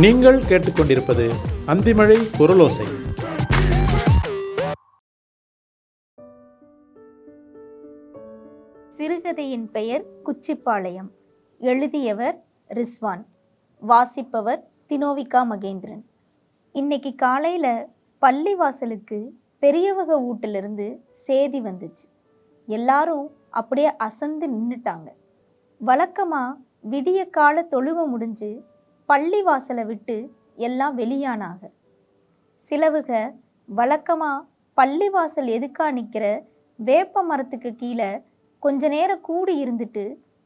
நீங்கள் கேட்டுக்கொண்டிருப்பது அந்திமழை குரலோசை. சிறுகதையின் பெயர் குச்சிப்பாளையம். எழுதியவர் ரிஸ்வான். வாசிப்பவர் தினோவிகா மகேந்திரன். இன்னைக்கு காலையில் பள்ளிவாசலுக்கு பெரியவக வீட்டிலிருந்து சேதி வந்துச்சு. எல்லாரும் அப்படியே அசந்து நின்றுட்டாங்க வழக்கமாக விடிய கால தொழுவ முடிஞ்சு பள்ளிவாசலை விட்டு எல்லாம் வெளியானாக. சிலவுக வழக்கமாக பள்ளிவாசல் எதுக்கா நிற்கிற வேப்ப மரத்துக்கு கீழே கொஞ்ச நேரம் கூடி இருந்துட்டு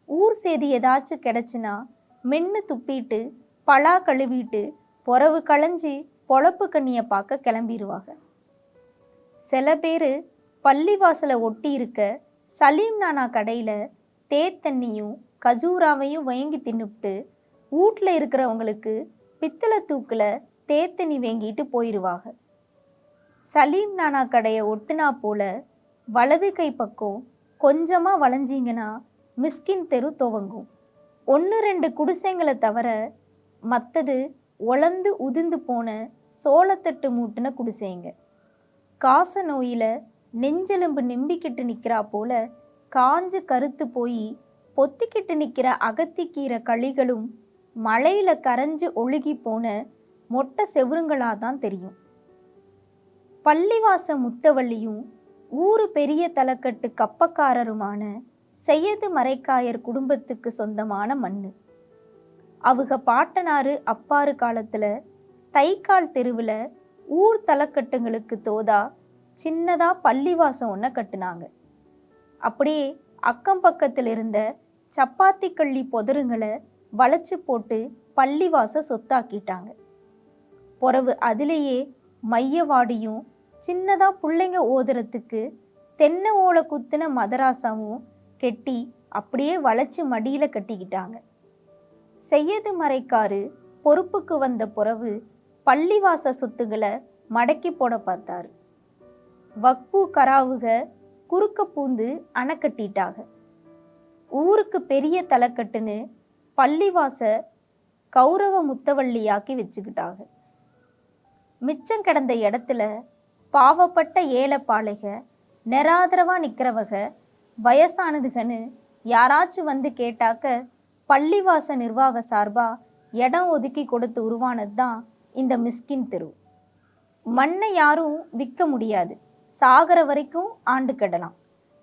ஊர் செய்தி ஏதாச்சும் கிடச்சுன்னா மென்று துப்பிட்டு பலா கழுவிட்டு பொறவு களைஞ்சி பொழப்பு கண்ணியை பார்க்க கிளம்பிடுவாங்க சில பேர் பள்ளிவாசலை ஒட்டி இருக்க சலீம் நானா கடையில் தேத்தண்ணியும் கஜூராவையும் வயங்கி தின்னுப்ட்டு வீட்டில் இருக்கிறவங்களுக்கு பித்தளை தூக்கில் தேத்தனி வேங்கிட்டு போயிடுவாங்க சலீம் நானா கடையை ஒட்டுனா போல வலது கை பக்கம் கொஞ்சமாக வளைஞ்சிங்கன்னா மிஸ்கின் தெரு துவங்கும். ஒன்று ரெண்டு குடிசைங்களை தவிர மற்றது ஒளந்து உதிர்ந்து போன சோளத்தட்டு மூட்டின குடிசைங்க. காச நோயில் நெஞ்செலும்பு நிம்பிக்கிட்டு நிற்கிறா போல காஞ்சு கருத்து போய் பொத்திக்கிட்டு நிற்கிற அகத்திக்கீரை களிகளும் மழையில் கரைஞ்சு ஒழுகி போன மொட்டை செவுருங்களாக தான் தெரியும். பள்ளிவாச முத்தவள்ளியும் ஊரு பெரிய தலைக்கட்டு கப்பக்காரருமான செய்யது மரைக்காயர் குடும்பத்துக்கு சொந்தமான மண் அவங்க பாட்டனாரு அப்பாறு காலத்தில் தைக்கால் தெருவில் ஊர் தலைக்கட்டுங்களுக்கு தோதா சின்னதாக பள்ளிவாசம் ஒன்றை கட்டுனாங்க. அப்படியே அக்கம் பக்கத்தில் இருந்த சப்பாத்தி கள்ளி பொதருங்களை வளைச்சு போட்டு பள்ளிவாச சொத்தாக்கிட்டாங்க. பொறவு அதிலேயே மையவாடியும் சின்னதாக பிள்ளைங்க ஓதுறதுக்கு தென்னை ஓலை குத்தின மதராசாவும் கெட்டி அப்படியே வளைச்சு மடியில் கட்டிக்கிட்டாங்க. செய்யது மறைக்காரு பொறுப்புக்கு வந்த புறவு பள்ளிவாச சொத்துக்களை மடக்கி போட பார்த்தாரு. வக்பு கராவுக குறுக்க பூந்து அணை கட்டிட்டாங்க. ஊருக்கு பெரிய தலைக்கட்டுன்னு பள்ளிவாச கௌரவ முத்தவள்ளியாக்கி வச்சுக்கிட்டாங்க. மிச்சம் கிடந்த இடத்துல பாவப்பட்ட ஏழைப்பாளைக நிராதரவா நிற்கிறவக வயசானதுகன்னு யாராச்சும் வந்து கேட்டாக்க பள்ளிவாச நிர்வாக சார்பா இடம் ஒதுக்கி கொடுத்து உருவானது தான் இந்த மிஸ்கின் தெரு. மண்ணை யாரும் விற்க முடியாது. சாகிற வரைக்கும் ஆண்டு கெடலாம்.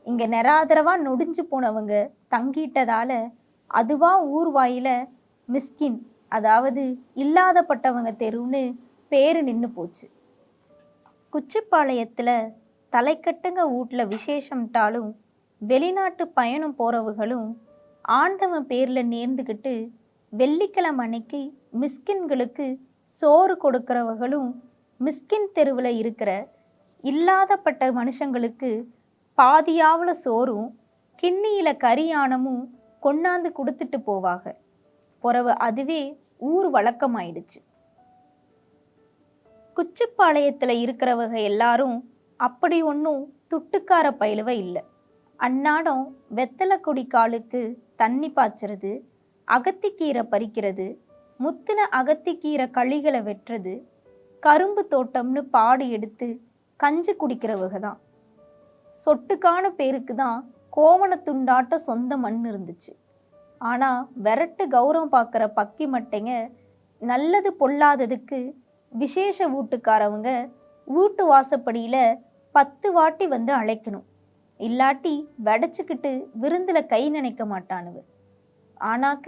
இங்கே நிராதரவா நொடிஞ்சு போனவங்க தங்கிட்டதால அதுவா ஊர் வாயில மிஸ்கின் அதாவது இல்லாதப்பட்டவங்க தெருன்னு பேரு நின்று போச்சு. குச்சிப்பாளையத்தில் தலைக்கட்டுங்க வீட்டில் விசேஷம்ட்டாலும் வெளிநாட்டு பயணம் போகிறவர்களும் ஆண்டவன் பேரில் நேர்ந்துக்கிட்டு வெள்ளிக்கிழமை அன்னைக்கு மிஸ்கின்களுக்கு சோறு கொடுக்கிறவர்களும் மிஸ்கின் தெருவில் இருக்கிற இல்லாதப்பட்ட மனுஷங்களுக்கு பாதியாவில் சோறும் கிண்ணியில் கரியானமும் கொண்டாந்து கொடுத்துட்டு போவாங்க புறவு அதுவே ஊர் வழக்கமாயிடுச்சு. குச்சிப்பாளையத்தில் இருக்கிறவங்க எல்லாரும் அப்படி ஒன்றும் துட்டுக்கார பயிலுவ இல்லை. அன்னாடம் வெத்தலை கொடி காலுக்கு தண்ணி பாய்ச்சறது அகத்திக்கீரை பறிக்கிறது முத்தின அகத்திக்கீரை களிகளை வெட்டுறது கரும்பு தோட்டம்னு பாடு எடுத்து கஞ்சி குடிக்கிறவங்க தான் சொட்டுக்கான பேருக்கு தான் கோவணத்துண்டாட்ட சொந்த மண் இருந்துச்சு. ஆனால் விரட்டு கௌரவம் பார்க்குற பக்கி மட்டைங்க நல்லது பொல்லாததுக்கு விசேஷ வீட்டுக்காரவங்க வீட்டு வாசப்படியில் பத்து வாட்டி வந்து அழைக்கணும். இல்லாட்டி வடைச்சிக்கிட்டு விருந்தில் கை நினைக்க மாட்டானுவ. ஆனாக்க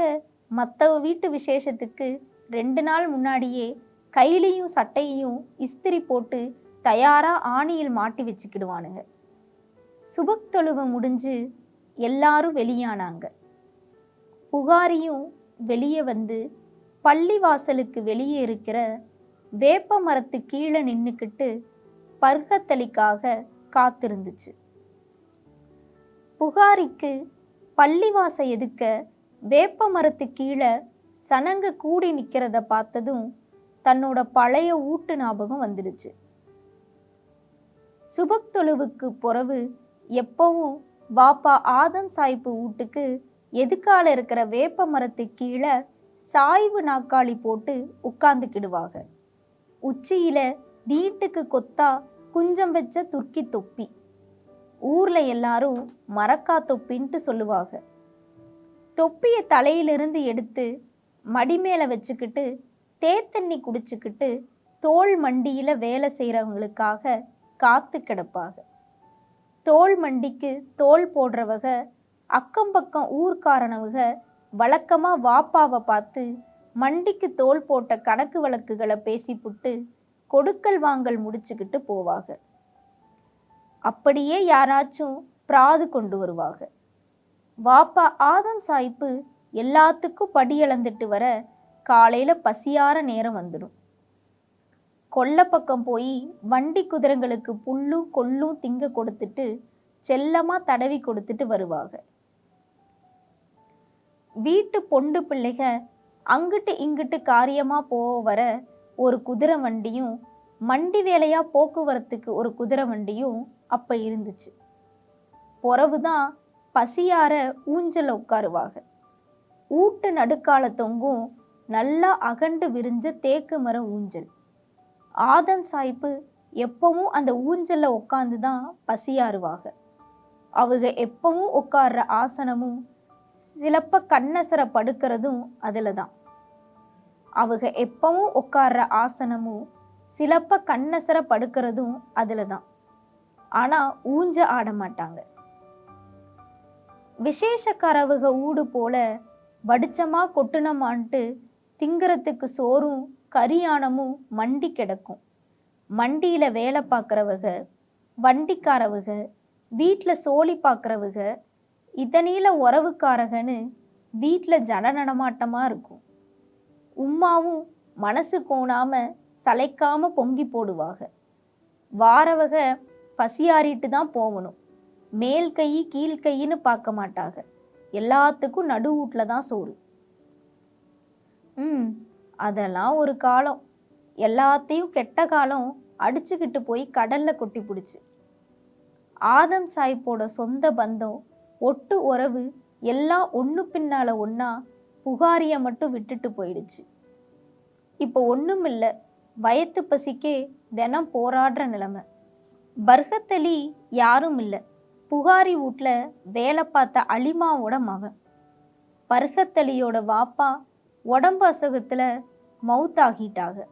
மற்றவ வீட்டு விசேஷத்துக்கு ரெண்டு நாள் முன்னாடியே கையிலையும் சட்டையையும் இஸ்திரி போட்டு தயாராக ஆணியில் மாட்டி வச்சுக்கிடுவானுங்க. சுபக் தொழுவ முடிஞ்சு எல்லாரும் வெளியானாங்க. புகாரியும் வெளியே வந்து பள்ளிவாசலுக்கு வெளியே இருக்கிற வேப்ப மரத்து கீழே நின்றுக்கிட்டு பர்கத்தளிக்காக காத்திருந்துச்சு. புகாரிக்கு பள்ளிவாசை எதுக்க வேப்ப மரத்து கீழே சனங்க கூடி நிற்கிறத பார்த்ததும் தன்னோட பழைய ஊட்டு ஞாபகம் வந்துடுச்சு. சுபக்தொழுவுக்கு பிறவு எப்பவும் பாப்பா ஆதம் சாய்ப்பு வீட்டுக்கு எதுக்கால இருக்கிற வேப்ப மரத்து கீழே சாய்வு நாக்காளி போட்டு உட்காந்துக்கிடுவாங்க உச்சியில நீட்டுக்கு கொத்தா குஞ்சம் வச்ச துர்க்கி தொப்பி. ஊர்ல எல்லாரும் மரக்கா தொப்பின்ட்டு சொல்லுவாங்க தொப்பியை தலையிலிருந்து எடுத்து மடி மேல வச்சுக்கிட்டு தேத்தண்ணி குடிச்சுக்கிட்டு தோல் மண்டியில வேலை செய்கிறவங்களுக்காக காத்து கிடப்பாங்க தோல் மண்டிக்கு தோல் போடுறவக அக்கம் பக்கம் ஊர்க்காரனவக வழக்கமாக வாப்பாவை பார்த்து மண்டிக்கு தோல் போட்ட கணக்கு வழக்குகளை பேசிப்புட்டு கொடுக்கல் வாங்கல் முடிச்சுக்கிட்டு போவாங்க அப்படியே யாராச்சும் பிராது கொண்டு வருவாங்க வாப்பா ஆதம் சாய்ப்பு எல்லாத்துக்கும் படியளந்துட்டு வர காலையில் பசியார நேரம் வந்துடும் கொல்லை பக்கம் போய் வண்டி குதிரைங்களுக்கு புல்லும் கொல்லும் திங்க கொடுத்துட்டு செல்லமா தடவி கொடுத்துட்டு வருவாங்க வீட்டு பொண்டு பிள்ளைக அங்கிட்டு இங்கிட்டு காரியமா போக வர ஒரு குதிரை வண்டியும் மண்டி வேலையா போக்குவரத்துக்கு ஒரு குதிரை வண்டியும் அப்ப இருந்துச்சு. பொறவுதான் பசியார ஊஞ்சல உட்காருவாங்க ஊட்டு நடுக்கால தொங்கும் நல்லா அகண்டு விரிஞ்ச தேக்கு மரம் ஊஞ்சல். ஆதம் சாய்ப்பு எப்பவும் அந்த ஊஞ்சல்ல உட்காந்து தான் பசியாறுவாங்க அவங்க எப்பவும் உட்கார்ற ஆசனமும் சிலப்ப கண்ணசர படுக்கிறதும் அதில் தான் அவங்க எப்பவும் உட்கார்ற ஆசனமும் சிலப்ப கண்ணசர படுக்கிறதும் அதில் தான் ஆனால் ஊஞ்ச ஆட மாட்டாங்க. விசேஷக்காரவுக ஊடு போல வடிச்சமா கொட்டுனமான்ட்டு திங்கிறதுக்கு சோறும் கரியானமும் மண்டி கிடக்கும். மண்டியில வேலை பார்க்குறவக வண்டிக்காரவுக வீட்டில் சோழி பார்க்குறவுக இதனில உறவுக்காரகன்னு வீட்டில் ஜன நடமாட்டமாக இருக்கும். உம்மாவும் மனசு கோணாம சளைக்காம பொங்கி போடுவாக. வாரவக பசியாறிட்டு தான் போகணும் மேல் கை கீழ் கைன்னு பார்க்க மாட்டாங்க எல்லாத்துக்கும் நடு வீட்டில் தான் சோறு. ம். அதெல்லாம் ஒரு காலம். எல்லாத்தையும் கெட்ட காலம் அடிச்சுக்கிட்டு போய் கடல்ல கொட்டி பிடிச்சி. ஆதம் சாய்ப்போட சொந்த பந்தம் ஒட்டு உறவு எல்லாம் ஒன்று பின்னால ஒன்றா புகாரிய மட்டும் விட்டுட்டு போயிடுச்சு. இப்போ ஒன்றும் இல்லை வயத்து பசிக்கே தினம் போராடுற நிலைமை. பர்கத்தலி யாரும் இல்லை. புகாரி வீட்டில் வேலை பார்த்த அலிமாவோட மகன். பர்கத்தலியோட வாப்பா உடம்பு அசகத்தில் மவுத்தாகிட்டாக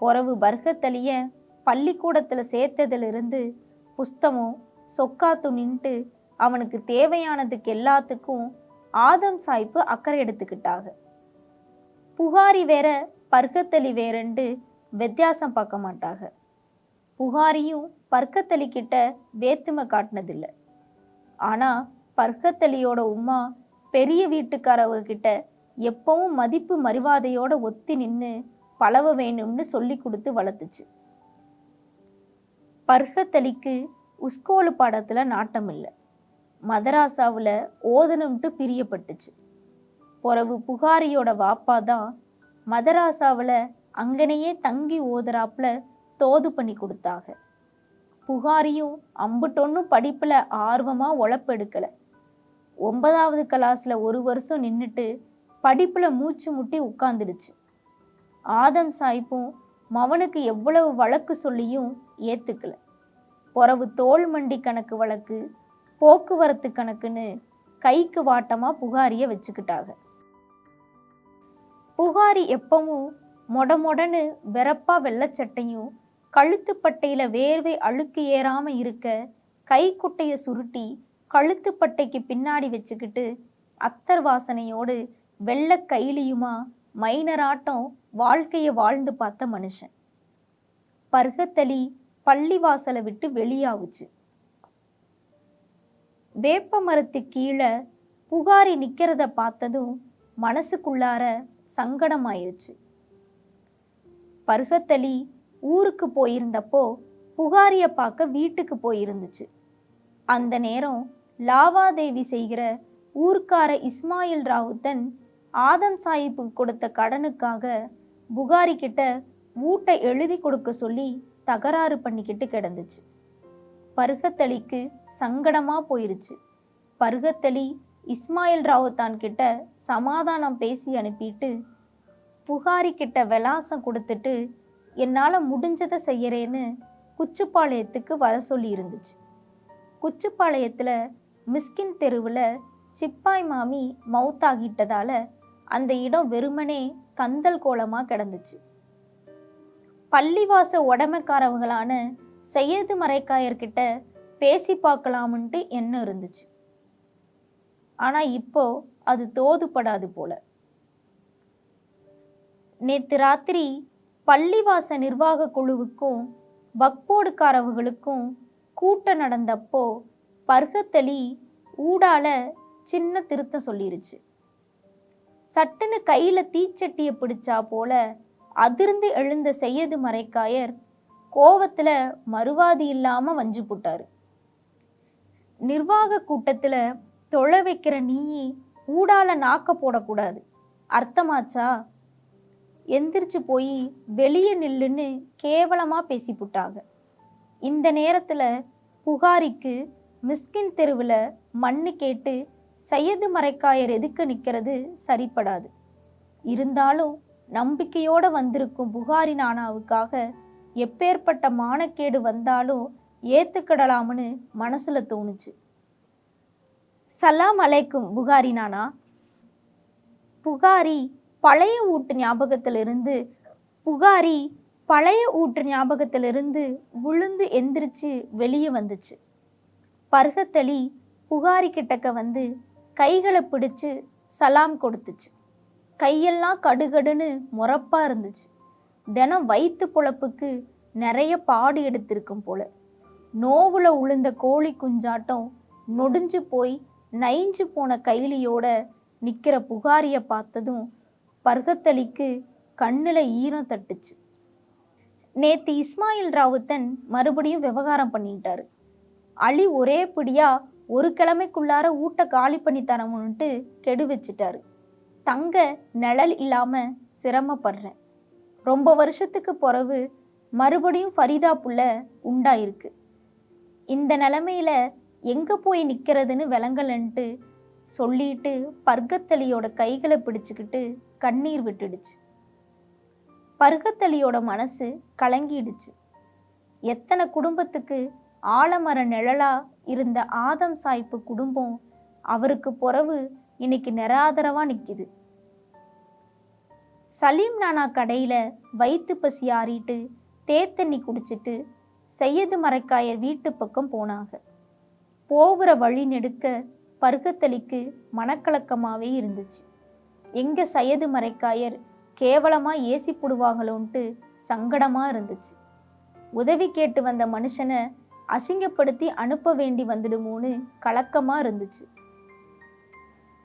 பொறவு பர்கத்தலிய பள்ளிக்கூடத்தில் சேர்த்ததிலிருந்து புஸ்தமும் சொக்காத்து நின்ட்டு அவனுக்கு தேவையானதுக்கு எல்லாத்துக்கும் ஆதம் சாய்ப்பு அக்கறை எடுத்துக்கிட்டாங்க புகாரி வேற பர்கத்தலி வேறண்டு வித்தியாசம் பார்க்க மாட்டாங்க புகாரியும் பர்கத்தலி கிட்ட வேத்துமை காட்டினதில்லை. ஆனால் பர்கத்தலியோட உமா பெரிய வீட்டுக்காரவங்க கிட்ட எப்பவும் மதிப்பு மரிவாதையோட ஒத்தி நின்று பழவ வேணும்னு சொல்லி கொடுத்து வளர்த்துச்சு. பர்கத்தலிக்கு உஸ்கோலு பாடத்தில் நாட்டம் இல்லை. மதராசாவில் ஓதணும்ட்டு பிரியப்பட்டுச்சு. பொறவு புகாரியோட வாப்பா தான் மதராசாவில் அங்கனையே தங்கி ஓதுறாப்புல தோது பண்ணி கொடுத்தாங்க புகாரியும் அம்புட்டொன்னும் படிப்பில் ஆர்வமாக உழப்பெடுக்கலை ஒன்பதாவது கிளாஸில் ஒரு வருஷம் நின்றுட்டு படிப்பில் மூச்சு முட்டி உட்காந்துடுச்சு ஆதம் சாய்ப்பும் மவனுக்கு எவ்வளவு வழக்கு சொல்லியும் ஏற்றுக்கல பொறவு தோல் மண்டி கணக்கு வழக்கு போக்குவரத்து கணக்குன்னு கைக்கு வாட்டமாக புகாரிய வச்சுக்கிட்டாங்க. புகாரி எப்பவும் மொட மொடன்னு வெறப்பா வெள்ளச்சட்டையும் கழுத்துப்பட்டையில வேர்வை அழுக்கு ஏறாம இருக்க கைக்குட்டையை சுருட்டி கழுத்துப்பட்டைக்கு பின்னாடி வச்சுக்கிட்டு அத்தர் வாசனையோடு வெள்ளை கைலியுமா? மைனராட்டம் வாழ்க்கையை வாழ்ந்து பார்த்த மனுஷன். பர்கத்தலி பள்ளி வாசலை விட்டு வெளியாவுச்சு. வேப்ப மரத்து கீழே புகாரி நிற்கிறத பார்த்ததும் மனசுக்குள்ளார சங்கடமாயிருச்சு. பர்கத்தலி ஊருக்கு போயிருந்தப்போ புகாரியை பார்க்க வீட்டுக்கு போயிருந்துச்சு. அந்த நேரம் லாவாதேவி செய்கிற ஊர்க்கார இஸ்மாயில் ராவுத்தன் ஆதம் சாஹிப்புக்கு கொடுத்த கடனுக்காக புகாரி கிட்ட ஊட்டை எழுதி கொடுக்க சொல்லி தகராறு பண்ணிக்கிட்டு கிடந்துச்சு. பருகத்தளிக்கு சங்கடமா போயிருச்சு. பருகத்தளி இஸ்மாயில் ராவுத்தான் கிட்ட சமாதானம் பேசி அனுப்பிட்டு புகாரி கிட்ட விலாசம் கொடுத்துட்டு என்னால் முடிஞ்சதை செய்யறேன்னு குச்சிப்பாளையத்துக்கு வர சொல்லி இருந்துச்சு. குச்சிப்பாளையத்தில் மிஸ்கின் தெருவில் சிப்பாய் மாமி மவுத்தாகிட்டதால அந்த இடம் வெறுமனே கந்தல் கோலமாக கிடந்துச்சு. பள்ளிவாச உடமைக்காரவங்களான செய்யது மரைக்காயர்கிட்ட பேசி பார்க்கலாம்ன்ட்டு எண்ணம் இருந்துச்சு. ஆனால் இப்போ அது தோதுப்படாது போல. நேற்று ராத்திரி பள்ளிவாச நிர்வாக குழுவுக்கும் வக்போடுக்காரவர்களுக்கும் கூட்டம் நடந்தப்போ பர்கத்தலி ஊடால சின்ன திருத்தம் சொல்லிருச்சு. சட்டுன்னு கையில் தீச்சட்டியை பிடிச்சா போல அதிர்ந்து எழுந்த செய்யது மறைக்காயர் கோவத்தில் மறுவாதி இல்லாமல் வஞ்சு போட்டாரு. நிர்வாக கூட்டத்தில் தொலை வைக்கிற நீயே ஊடால நாக்க போடக்கூடாது. அர்த்தமாச்சா? எந்திரிச்சு போய் வெளியே நில்லுன்னு கேவலமாக பேசிப்புட்டாங்க. இந்த நேரத்தில் புகாரிக்கு மிஸ்கின் தெருவில் மண்ணு கேட்டு சையது மரைக்காயர் எதுக்கு நிற்கிறது சரிப்படாது. இருந்தாலும் நம்பிக்கையோடு வந்திருக்கும் புகாரி நானாவுக்காக எப்பேற்பட்ட மானக்கேடு வந்தாலும் ஏத்துக்கிடலாம்னு மனசுல தோணுச்சு. சலாம் அலைக்கும் புகாரி நானா? புகாரி பழைய ஊட்டு ஞாபகத்திலிருந்து புகாரி பழைய ஊட்டு ஞாபகத்திலிருந்து விழுந்து எந்திரிச்சு வெளியே வந்துச்சு. பர்கத்தலி புகாரி கிட்டக்க வந்து கைகளை பிடிச்சு சலாம் கொடுத்துச்சு. கையெல்லாம் கடுகடுன்னு முறப்பாக இருந்துச்சு. தினம் வயிற்று பொழப்புக்கு நிறைய பாடு எடுத்திருக்கும் போல. நோவுல உளுந்த கோழி குஞ்சாட்டம் நொடிஞ்சு போய் நைஞ்சு போன கைலியோட நிற்கிற புகாரியை பார்த்ததும் பர்கத்தலிக்கு கண்ணில் ஈரம் தட்டுச்சு. நேற்று இஸ்மாயில் ராவுத்தன் மறுபடியும் விவகாரம் பண்ணிட்டாரு. அலி ஒரே பிடியாக ஒரு கிழமைக்குள்ளார ஊட்ட காலி பண்ணி தரமுன்ட்டு கெடு வச்சிட்டாரு. தங்க நிழல் இல்லாம சிரமப்படுறேன் ரொம்ப வருஷத்துக்கு பிறகு மறுபடியும் ஃபரிதா புள்ள உண்டாயிருக்கு. இந்த நிலமையில எங்க போய் நிக்கிறதுன்னு விளங்கலன்ட்டு சொல்லிட்டு பர்கத்தலியோட கைகளை பிடிச்சுக்கிட்டு கண்ணீர் விட்டுடுச்சு. பர்கத்தலியோட மனசு கலங்கிடுச்சு. எத்தனை குடும்பத்துக்கு ஆலமர நிழலா இருந்த ஆதம் சாய்ப்பு குடும்பம் அவருக்கு பொறவு இன்னைக்கு நிராதரவா நிற்கிது சலீம் நானா கடையில் வயிற்று பசி ஆறிட்டு தேத்தண்ணி குடிச்சிட்டு செய்யது மரக்காயர் வீட்டு பக்கம் போனாங்க. போகிற வழி நெடுக்க பருகத்தளிக்கு மனக்கலக்கமாகவே இருந்துச்சு. எங்கே சையது மரைக்காயர் கேவலமாக ஏசி போடுவாங்களோன்ட்டு சங்கடமாக இருந்துச்சு. உதவி கேட்டு வந்த மனுஷனை அசிங்கப்படுத்தி அனுப்ப வேண்டி வந்துடுமோன்னு கலக்கமாக இருந்துச்சு.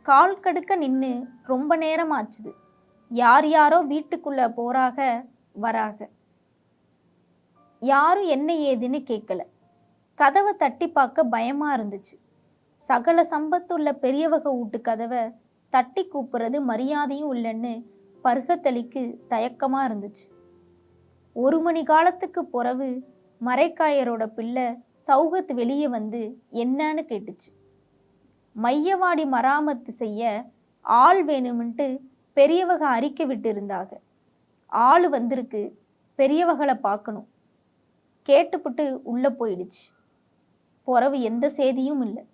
கால் கடுக்க நின்று ரொம்ப நேரம் ஆச்சுது யார் யாரோ வீட்டுக்குள்ளே போறாக வராக. யாரும் என்ன ஏதுன்னு கேட்கல கதவை தட்டி பார்க்க பயமாக இருந்துச்சு. சகல சம்பத்துள்ள பெரியவக வீட்டு கதவை தட்டி கூப்புறது மரியாதையும் இல்லைன்னு பர்கத்தளிக்கு தயக்கமாக இருந்துச்சு. ஒரு மணி காலத்துக்கு பிறகு மரைக்காயரோட பிள்ளை சௌகத் வெளியே வந்து என்னன்னு கேட்டுச்சு. மையவாடி மராமத்து செய்ய ஆள் வேணும்ன்ட்டு பெரியவக அறிக்கை விட்டு இருந்தாங்க ஆள் வந்திருக்கு பெரியவகளை பார்க்கணும். கேட்டுப்புட்டு உள்ளே போயிடுச்சு. பிறவு எந்த செய்தியும் இல்லை.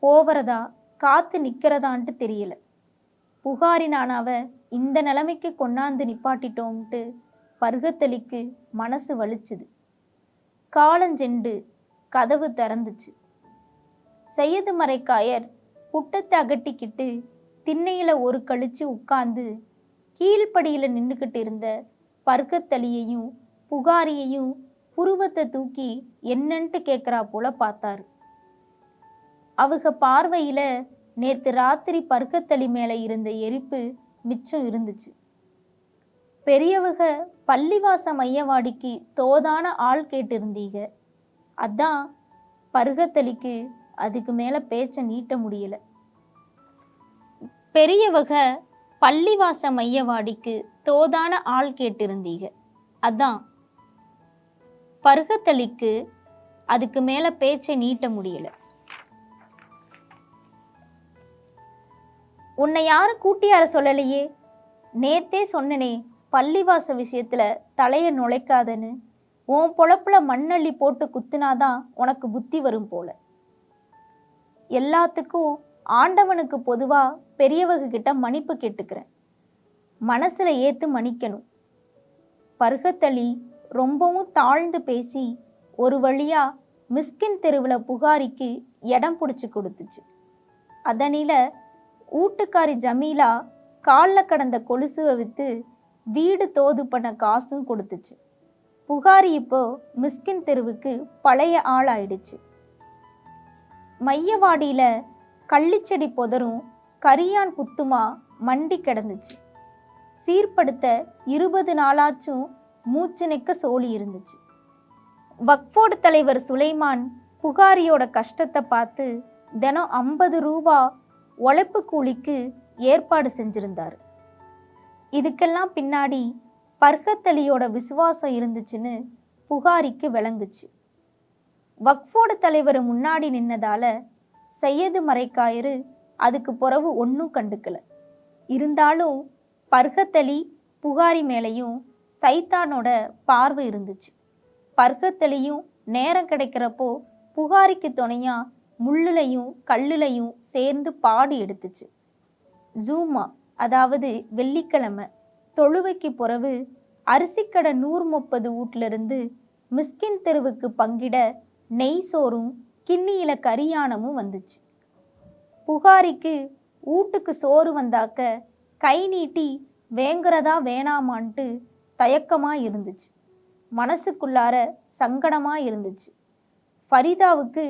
போகிறதா காத்து நிற்கிறதான்ட்டு தெரியல. புகாரினானாவ இந்த நிலைமைக்கு கொண்டாந்து நிப்பாட்டிட்டோம்ட்டு பருகத்தலிக்கு மனசு வலிச்சுது. காலஞ்செண்டு கதவு திறந்துச்சு. சையது மரைக்காயர் புட்டத்தை அகட்டிக்கிட்டு திண்ணையில ஒரு கழிச்சு உட்கார்ந்து கீழ்ப்படியில் நின்றுக்கிட்டு இருந்த பர்க்கத்தளியையும் புகாரியையும் புருவத்தை தூக்கி என்னன்ட்டு கேட்குறா போல பார்த்தாரு. அவங்க பார்வையில நேற்று ராத்திரி பர்க்கத்தளி மேலே இருந்த எரிப்பு மிச்சம் இருந்துச்சு. பெரியவக பள்ளிவாச மையவாடிக்கு தோதான ஆள் கேட்டிருந்தீங்க அதான் பருகத்தளிக்கு அதுக்கு மேலே பேச்சை நீட்ட முடியல. பெரியவக பள்ளிவாச மையவாடிக்கு தோதான ஆள் கேட்டிருந்தீங்க அதான் பருகத்தளிக்கு அதுக்கு மேலே பேச்சை நீட்ட முடியல. உன்னை யாரும் கூட்டியார சொல்லலையே? நேத்தே சொன்னனே பள்ளிவாச விஷயத்துல தலையை நுழைக்காதன்னு உன் பொழப்புல மண்ணள்ளி போட்டு குத்துனாதான் உனக்கு புத்தி வரும் போல. எல்லாத்துக்கும் ஆண்டவனுக்கு பொதுவா பெரியவங்க கிட்ட மன்னிப்பு கேட்டுக்கிறேன். மனசுல ஏத்து மன்னிக்கணும். பருகத்தளி ரொம்பவும் தாழ்ந்து பேசி ஒரு வழியா மிஸ்கின் தெருவில் புகாரிக்கு இடம் பிடிச்சி கொடுத்துச்சு. அதனில ஊட்டுக்காரி ஜமீலா காலில் கடந்த கொலுசுவை விற்று வீடு தோது பண்ண காசும் கொடுத்துச்சு. புகாரி இப்போ மிஸ்கின் தெருவுக்கு பழைய ஆள் ஆயிடுச்சு. மையவாடியில கள்ளிச்செடி புதரும் கரியான் புத்துமா மண்டி கிடந்துச்சு. சீர்படுத்த இருபது நாளாச்சும் மூச்சு நிற்க சோழி இருந்துச்சு. வக்ஃபோர்டு தலைவர் சுலைமான் புகாரியோட கஷ்டத்தை பார்த்து தினம் ஐம்பது ரூபா உழைப்பு கூலிக்கு ஏற்பாடு செஞ்சிருந்தார். இதுக்கெல்லாம் பின்னாடி பர்கத்தலியோட விசுவாசம் இருந்துச்சுன்னு புகாரிக்கு விளங்குச்சு. வக்ஃபோர்டு தலைவர் முன்னாடி நின்னதால செய்யது மறைக்காயரு அதுக்கு பிறகு ஒன்றும் கண்டுக்கல. இருந்தாலும் பர்கத்தலி புகாரி மேலேயும் சைத்தானோட பார்வை இருந்துச்சு. பர்கத்தலியும் நேரம் கிடைக்கிறப்போ புகாரிக்கு துணையா முள்ளுலையும் கல்லுலையும் சேர்ந்து பாடி எடுத்துச்சு. ஜூமா அதாவது வெள்ளிக்கிழமை தொழுவைக்கு பிறகு அரிசிக்கடை நூறு முப்பது வீட்டிலிருந்து மிஸ்கின் தெருவுக்கு பங்கிட நெய் சோறும் கிண்ணியில கரியானமும் வந்துச்சு. புகாரிக்கு வீட்டுக்கு சோறு வந்தாக்க கை நீட்டி வேங்குறதா வேணாமான்ட்டு தயக்கமா இருந்துச்சு. மனசுக்குள்ளார சங்கடமா இருந்துச்சு. ஃபரிதாவுக்கு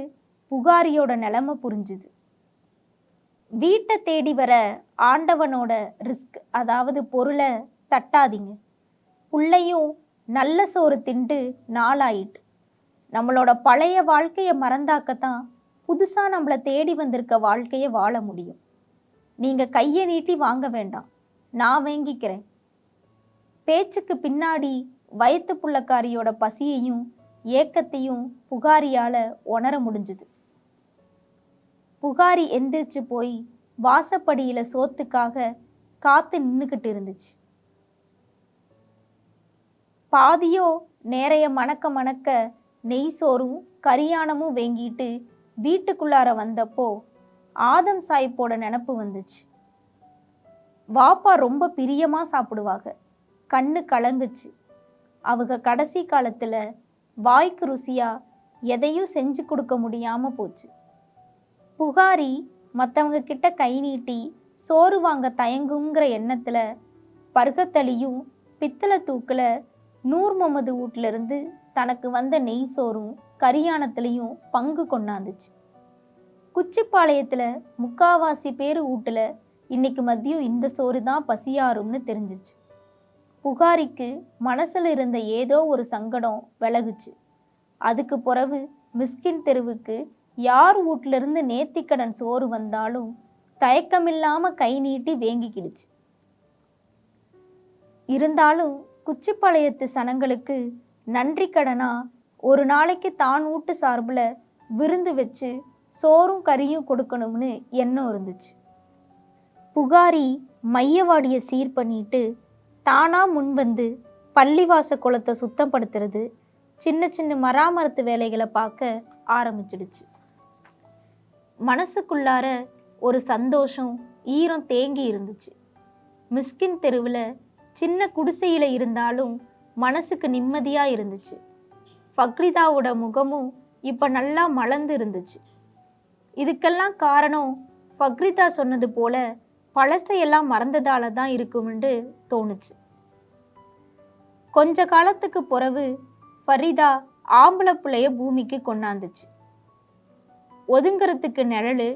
புகாரியோட நிலைமை புரிஞ்சுது. வீட்டை தேடி வர ஆண்டவனோட ரிஸ்க் அதாவது பொருளை தட்டாதீங்க. புள்ளையும் நல்ல சோறு திண்டு நாளாயிட்டு. நம்மளோட பழைய வாழ்க்கையை மறந்தாக்கத்தான் புதுசாக நம்மளை தேடி வந்திருக்க வாழ்க்கையை வாழ முடியும். நீங்கள் கையை நீட்டி வாங்க வேண்டாம். நான் வாங்கிக்கிறேன். பேச்சுக்கு பின்னாடி வயத்து புள்ளக்காரியோட பசியையும் ஏக்கத்தையும் புகாரியால் உணர முடிஞ்சுது. புகாரி எந்திரிச்சு போய் வாசப்படியில சோத்துக்காக காத்து நின்றுக்கிட்டு இருந்துச்சு. பாதியோ நேரைய மணக்க மணக்க நெய் சோறும் கரியானமும் வேங்கிட்டு வீட்டுக்குள்ளார வந்தப்போ ஆதம் சாய்ப்போட நினப்பு வந்துச்சு. வாப்பா ரொம்ப பிரியமா சாப்பிடுவாங்க கண்ணு கலங்குச்சு. அவங்க கடைசி காலத்துல வாய்க்கு ருசியா எதையும் செஞ்சு கொடுக்க முடியாம போச்சு. புகாரி மற்றவங்க கிட்ட கை நீட்டி சோறு வாங்க தயங்குங்கிற எண்ணத்தில் பருகத்தளியும் பித்தளை தூக்கில் நூர் முகமது வீட்டிலிருந்து தனக்கு வந்த நெய் சோறும் கரியானத்துலேயும் பங்கு கொண்டாந்துச்சு. குச்சிப்பாளையத்தில் முக்காவாசி பேர் வீட்டுல இன்னைக்கு மதியம் இந்த சோறு தான் பசியாரும்னு தெரிஞ்சிச்சு. புகாரிக்கு மனசில் இருந்த ஏதோ ஒரு சங்கடம் விலகுச்சு. அதுக்கு பிறகு மிஸ்கின் தெருவுக்கு யார் வீட்டிலிருந்து நேத்திக்கடன் சோறு வந்தாலும் தயக்கமில்லாமல் கை நீட்டி வேங்கிக்கிடுச்சு. இருந்தாலும் குச்சிப்பாளையத்து சனங்களுக்கு நன்றி கடனா ஒரு நாளைக்கு தான் வீட்டு சார்பில் விருந்து வச்சு சோறும் கறியும் கொடுக்கணும்னு எண்ணம் இருந்துச்சு. புகாரி மையவாடியை சீர் பண்ணிட்டு தானா முன் வந்து பள்ளிவாச குளத்தை சுத்தப்படுத்துறது சின்ன சின்ன மராமரத்து வேலைகளை பார்க்க ஆரம்பிச்சிடுச்சு. மனசுக்குள்ளார ஒரு சந்தோஷம் ஈரம் தேங்கி இருந்துச்சு. மிஸ்கின் தெருவில் சின்ன குடிசையில் இருந்தாலும் மனசுக்கு நிம்மதியாக இருந்துச்சு. ஃபக்ரிதாவோட முகமும் இப்போ நல்லா மலர்ந்து இருந்துச்சு. இதுக்கெல்லாம் காரணம் ஃபக்ரிதா சொன்னது போல பழசையெல்லாம் மறந்ததால தான் இருக்கும்னு தோணுச்சு. கொஞ்ச காலத்துக்கு பிறகு ஃபரிதா ஆம்பளை பிள்ளைய பூமிக்கு கொண்டாந்துச்சு. ஒதுங்கிறதுக்கு நிழலு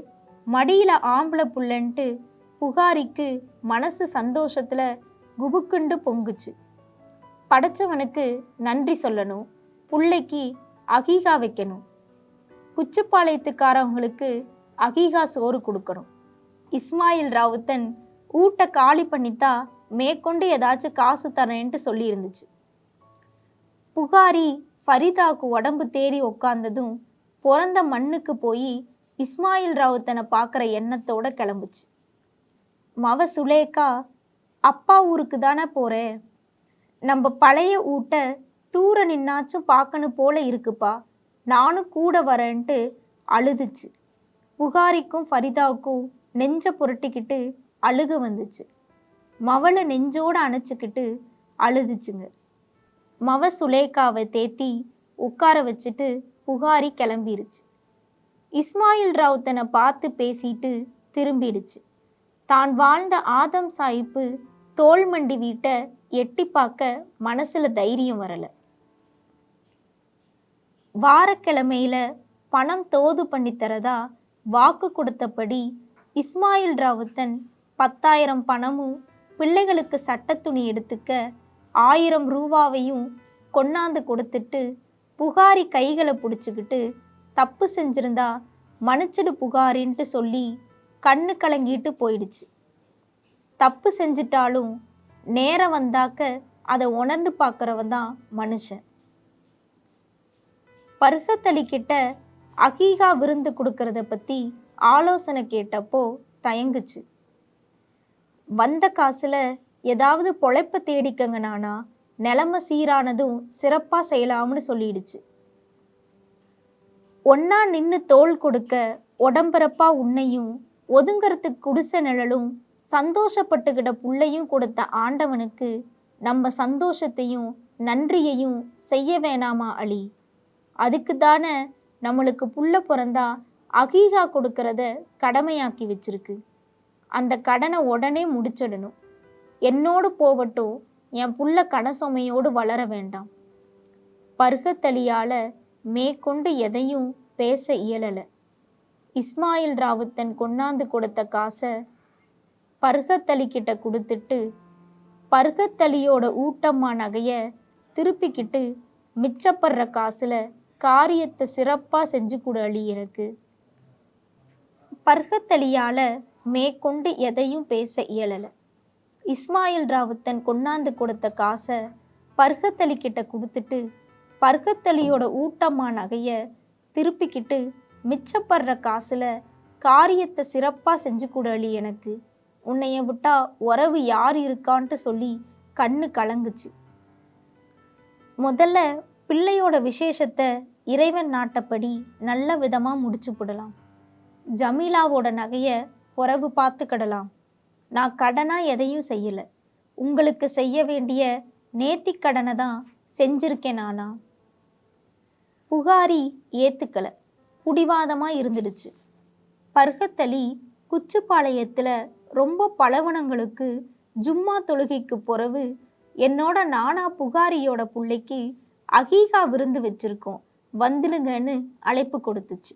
மடியில் ஆம்பளை புள்ளன்ட்டு புகாரிக்கு மனசு சந்தோஷத்தில் குபுக்குண்டு பொங்குச்சு. படைச்சவனுக்கு நன்றி சொல்லணும் புள்ளைக்கு அகீகா வைக்கணும். குச்சிப்பாளையத்துக்காரவங்களுக்கு அகீகா சோறு கொடுக்கணும். இஸ்மாயில் ராவுத்தன் ஊட்ட காலி பண்ணித்தா மேற்கொண்டு ஏதாச்சும் காசு தரேன்ட்டு சொல்லியிருந்துச்சு. புகாரி ஃபரிதாவுக்கு உடம்பு தேறி உக்காந்ததும் பிறந்த மண்ணுக்கு போய் இஸ்மாயில் ராவுத்தனை பார்க்குற எண்ணத்தோட கிளம்புச்சு. மவ சுலேகா அப்பா ஊருக்கு தானே போகிறேன் நம்ம பழைய ஊட்ட தூர நின்னாச்சும் பார்க்கணும் போல இருக்குப்பா. நானும் கூட வரேன்ட்டு அழுதுச்சு. புகாரிக்கும் ஃபரிதாவுக்கும் நெஞ்ச புரட்டிக்கிட்டு அழுக வந்துச்சு. மவளை நெஞ்சோடு அணைச்சிக்கிட்டு அழுதுச்சுங்க. மவ சுலேகாவை தேத்தி உட்கார வச்சுட்டு புகாரி கிளம்பிருச்சு. இஸ்மாயில் ராவுத்தனை பார்த்து பேசிட்டு திரும்பிடுச்சு. தான் வாழ்ந்த ஆதம் சாயிப்பு தோள்மண்டி வீட்டை எட்டி பார்க்க மனசில் தைரியம் வரலை. வாரக்கிழமையில பணம் தோது பண்ணி தரதா வாக்கு கொடுத்தபடி இஸ்மாயில் ராவுத்தன் பத்தாயிரம் பணமும் பிள்ளைகளுக்கு சட்டத்துணி எடுத்துக்க ஆயிரம் ரூபாவையும் கொண்டாந்து கொடுத்துட்டு புகாரி கைகளை பிடிச்சிக்கிட்டு தப்பு செஞ்சிருந்தா மன்னிச்சிடு புகாரின்ட்டு சொல்லி கண்ணு கலங்கிட்டு போயிடுச்சு. தப்பு செஞ்சிட்டாலும் நேரம் வந்தாக்க அதை உணர்ந்து பார்க்குறவன் தான் மனுஷன். பர்கத்தலி கிட்ட அகீகா விருந்து கொடுக்கறத பற்றி ஆலோசனை கேட்டப்போ தயங்குச்சு. வந்த காசில் ஏதாவது பொழைப்ப தேடிக்கங்க நானா? நிலமை சீரானதும் சிறப்பாக செய்யலாம்னு சொல்லிடுச்சு. ஒன்னா நின்று தோள் கொடுக்க உடம்பரப்பா உன்னையும் ஒதுங்கறதுக்கு குடிச நிழலும் சந்தோஷப்பட்டுக்கிட்ட புள்ளையும் கொடுத்த ஆண்டவனுக்கு நம்ம சந்தோஷத்தையும் நன்றியையும் செய்ய வேணாமா அழி அதுக்கு தானே நம்மளுக்கு புள்ள பிறந்தா அகீகா கொடுக்கறத கடமையாக்கி வச்சிருக்கு. அந்த கடனை உடனே முடிச்சிடணும். என்னோடு போகட்டும் என் புள்ள கனசொமையோடு வளர வேண்டாம். பர்கத்தலியால மேற்கொண்டு எதையும் பேச இயலலை. இஸ்மாயில் ராவுத்தன் கொண்டாந்து கொடுத்த காசை பர்கத்தலி கொடுத்துட்டு பர்கத்தலியோட ஊட்டம்மா நகைய திருப்பிக்கிட்டு மிச்சப்படுற காசுல காரியத்தை சிறப்பாக செஞ்சு கொடு அழி எனக்கு. பர்கத்தலியால மேற்கொண்டு எதையும் பேச இயலலை. இஸ்மாயில் ராவுத்தன் கொண்டாந்து கொடுத்த காசை பர்கத்தலி கிட்ட கொடுத்துட்டு பர்கத்தலியோட ஊட்டம்மா நகைய திருப்பிக்கிட்டு மிச்சப்படுற காசுல காரியத்தை சிறப்பாக செஞ்சு கொடு அழி எனக்கு. உன்னைய விட்டா உறவு யார் இருக்கான்ட்டு சொல்லி கண்ணு கலங்குச்சு. முதல்ல பிள்ளையோட விசேஷத்தை இறைவன் நாட்டப்படி நல்ல விதமாக முடிச்சு போடலாம். ஜமீலாவோட நகையை உறவு பார்த்துக்கிடலாம். நான் கடனாக எதையும் செய்யலை. உங்களுக்கு செய்ய வேண்டிய நேர்த்திக்கடனை தான் செஞ்சிருக்கேன் நானா? புகாரி ஏத்துக்கலை. புடிவாதமாக இருந்துடுச்சு. பர்கத்தலி குச்சிப்பாளையத்தில் ரொம்ப பலவனங்களுக்கு ஜும்மா தொழுகைக்கு பிறகு என்னோட நானா புகாரியோட பிள்ளைக்கு அகீகா விருந்து வச்சிருக்கோம். வந்துடுங்கன்னு அழைப்பு கொடுத்துச்சு.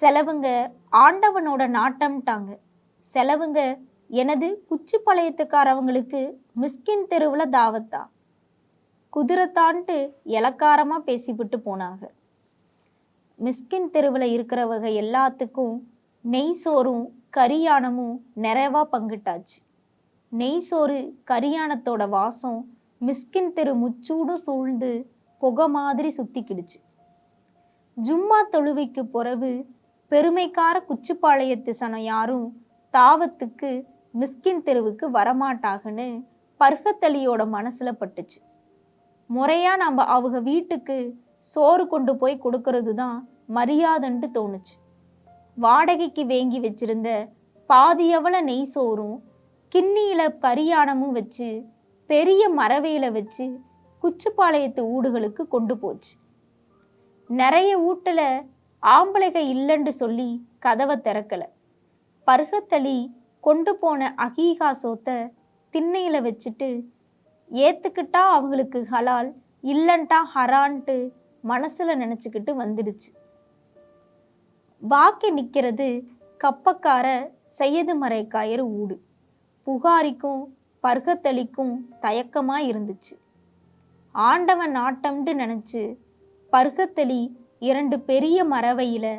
செலவுங்க ஆண்டவனோட நாட்டம்ட்டாங்க. செலவுங்க எனது குச்சிப்பாளையத்துக்காரவங்களுக்கு மிஸ்கின் தெருவில் தாவத்தா? குதிரத்தான்ட்டு இலக்காரமாக பேசிவிட்டு போனாங்க. மிஸ்கின் தெருவில் இருக்கிறவங்க எல்லாத்துக்கும் நெய் சோறும் கரியானமும் நிறைவாக பங்கிட்டாச்சு. நெய் சோறு கரியானத்தோட வாசம் மிஸ்கின் தெரு முச்சூடும் சூழ்ந்து புகை மாதிரி சுத்திக்கிடுச்சு. ஜும்மா தொழுவைக்கு பிறகு பெருமைக்கார குச்சிப்பாளையத்து சனம் யாரும் தாவத்துக்கு மிஸ்கின் தெருவுக்கு வரமாட்டாங்கன்னு பர்கத்தலியோட மனசுல பட்டுச்சு. முறையா நம்ம அவங்க வீட்டுக்கு சோறு கொண்டு போய் கொடுக்கறது தான் மரியாதைன்ட்டு தோணுச்சு. வாடகைக்கு வேங்கி வச்சிருந்த பாதியவள நெய் சோறும் கிண்ணியில கரியானமும் வச்சு பெரிய மரவையில வச்சு குச்சிப்பாளையத்து ஊடுகளுக்கு கொண்டு போச்சு. நிறைய வீட்டுல ஆம்பளைக இல்லைன்னு சொல்லி கதவை திறக்கல. பருகத்தளி கொண்டு போன அகீகா சோத்தை திண்ணையில் வச்சுட்டு ஏற்றுக்கிட்டா அவங்களுக்கு ஹலால் இல்லன்ட்டா ஹரான்ட்டு மனசில் நினச்சிக்கிட்டு வந்துடுச்சு. பாக்கி நிற்கிறது கப்பக்கார செய்யது மறைக்காயர் ஊடு. புகாரிக்கும் பர்கத்தளிக்கும் தயக்கமாக இருந்துச்சு. ஆண்டவன் நாட்டம்னு நினச்சி பர்கத்தளி இரண்டு பெரிய மரவையில்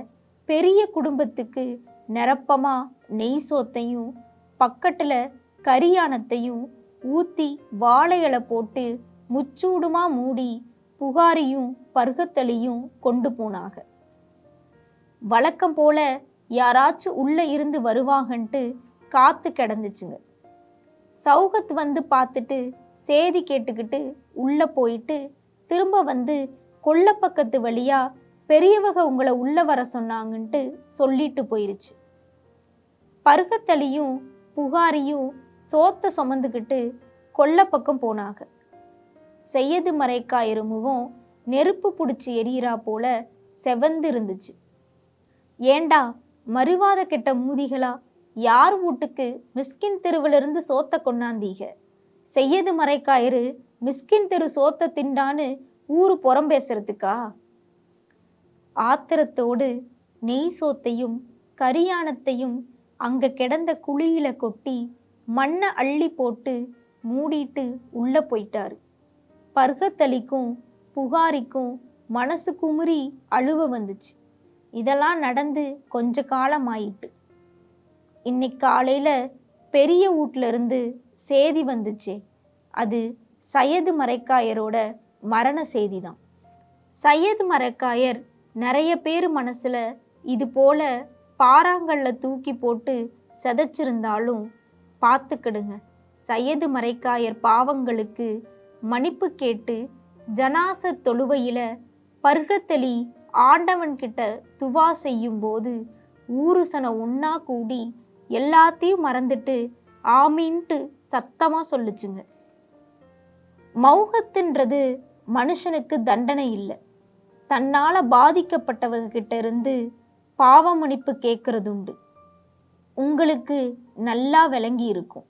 பெரிய குடும்பத்துக்கு நிரப்பமாக நெய் சோத்தையும் பக்கத்தில் கரியானத்தையும் ஊற்றி வாழை இலை போட்டு முச்சூடுமா மூடி புகாரியும் பர்கத்தளியும் கொண்டு போனாங்க வழக்கம் போல யாராச்சும் உள்ளே இருந்து வருவாங்கன்ட்டு காத்து கிடந்துச்சுங்க. சௌகத் வந்து பார்த்துட்டு சேதி கேட்டுக்கிட்டு உள்ளே போயிட்டு திரும்ப வந்து கொல்லப்பக்கத்து வழியாக பெரியவங்க உங்களை உள்ளே வர சொன்னாங்கன்ட்டு சொல்லிட்டு போயிருச்சு. பருகத்தளியும் புகாரியும் சோத்தை சுமந்துக்கிட்டு கொல்லப்பக்கம் போனாங்க. செய்யது மறைக்காயிரு முகம் நெருப்பு பிடிச்சி எரியறா போல செவந்து இருந்துச்சு ஏண்டா மறுவாத கெட்ட மூதிகளா? யார் வீட்டுக்கு மிஸ்கின் தெருவிலிருந்து சோத்த கொண்டாந்தீக? செய்யது மறைக்காயிரு மிஸ்கின் தெரு சோத்த திண்டான்னு ஊரு புறம் பேசுறதுக்கா? ஆத்திரத்தோடு நெய் சோத்தையும் கரியானத்தையும் அங்க கிடந்த குழியில கொட்டி மண்ணை அள்ளி போட்டு மூடிட்டு உள்ள போயிட்டார். பர்கத்தளிக்கும் புகாரிக்கும் மனசு குமுறி அழுவ வந்துச்சு. இதெல்லாம் நடந்து கொஞ்ச காலம் ஆயிட்டு இன்னைக்கு காலையில பெரிய வீட்ல இருந்து செய்தி வந்துச்சு. அது சையது மரைக்காயரோட மரண செய்தி தான் சையது மரைக்காயர் நிறைய பேர் மனசில் இது போல பாறாங்கல்ல தூக்கி போட்டு செதைச்சிருந்தாலும் பார்த்துக்கிடுங்க. சையது மறைக்காயர் பாவங்களுக்கு மன்னிப்பு கேட்டு ஜனாச தொழுவையில பர்கத்தளி ஆண்டவன்கிட்ட துவா செய்யும்போது ஊருசன ஒன்னா கூடி எல்லாத்தையும் மறந்துட்டு ஆமீன்ட்டு சத்தமாக சொல்லுச்சுங்க. மௌகத்துன்றது மனுஷனுக்கு தண்டனை இல்லை. தன்னால் பாதிக்கப்பட்டவங்கக்கிட்ட இருந்து பாவ கேட்கறது உண்டு உங்களுக்கு நல்லா விளங்கி இருக்கும்